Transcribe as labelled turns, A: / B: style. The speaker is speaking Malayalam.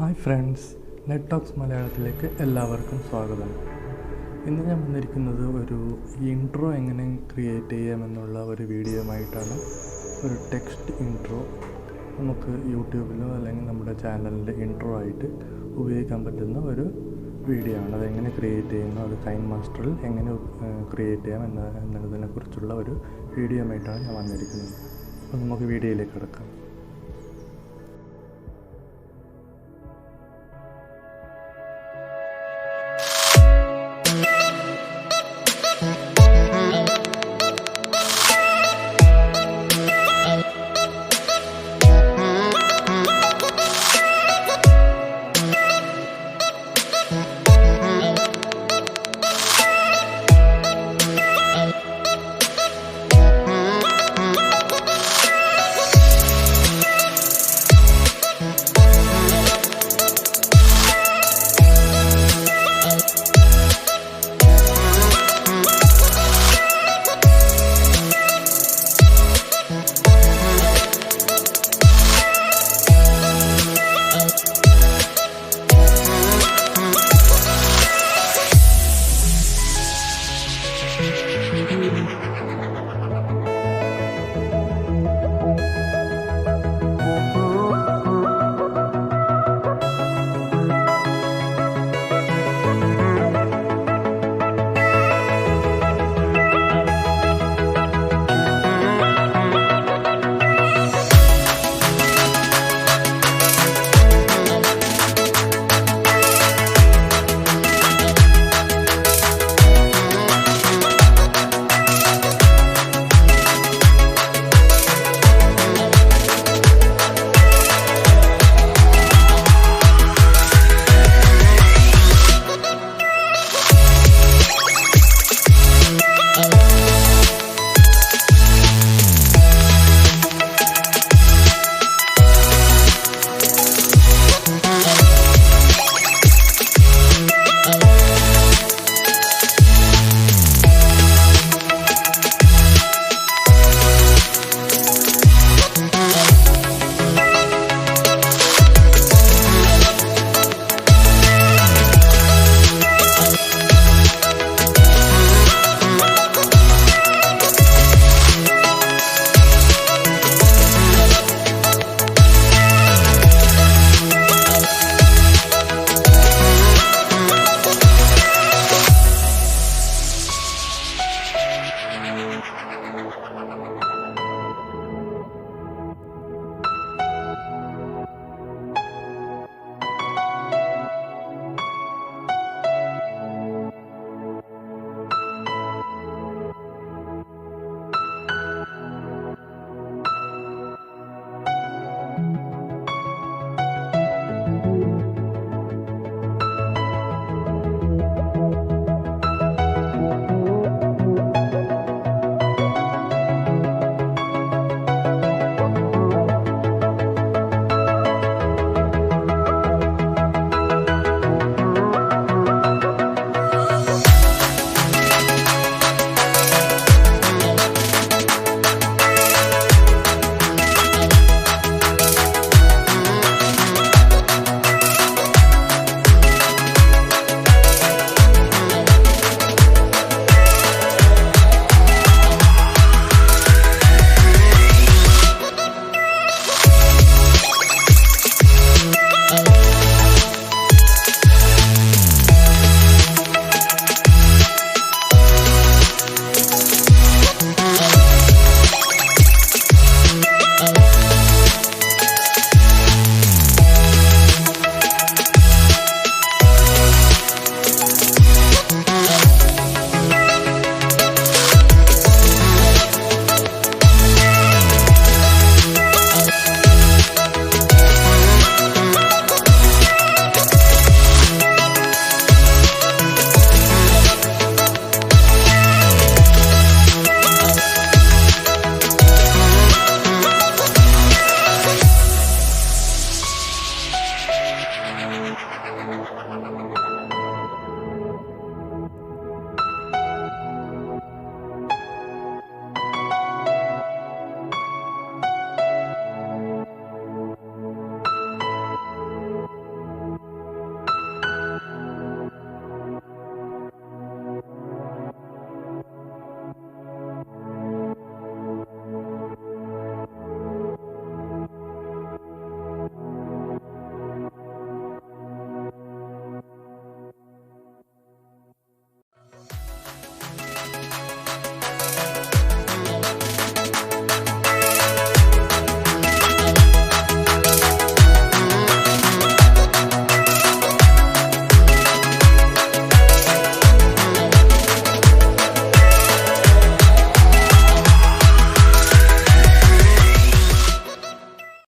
A: ഹായ് ഫ്രണ്ട്സ് നെറ്റ് ടോക്സ് മലയാളത്തിലേക്ക് എല്ലാവർക്കും സ്വാഗതം. ഇന്ന് ഞാൻ വന്നിരിക്കുന്നത് ഒരു ഇൻട്രോ എങ്ങനെ ക്രിയേറ്റ് ചെയ്യാമെന്നുള്ള ഒരു വീഡിയോയുമായിട്ടാണ് ഒരു ടെക്സ്റ്റ് ഇൻട്രോ നമുക്ക് യൂട്യൂബിലോ അല്ലെങ്കിൽ നമ്മുടെ ചാനലിന്റെ ഇൻട്രോ ആയിട്ട് ഉപയോഗിക്കാൻ പറ്റുന്ന ഒരു വീഡിയോ ആണ്. അതെങ്ങനെ ക്രിയേറ്റ് ചെയ്യുന്നു അത് കൈൻ മാസ്റ്ററിൽ എങ്ങനെ ക്രിയേറ്റ് ചെയ്യാം എന്ന എന്നതിനെക്കുറിച്ചുള്ള ഒരു വീഡിയോയുമായിട്ടാണ് ഞാൻ വന്നിരിക്കുന്നത്. അപ്പോൾ നമുക്ക് വീഡിയോയിലേക്ക് കിടക്കാം.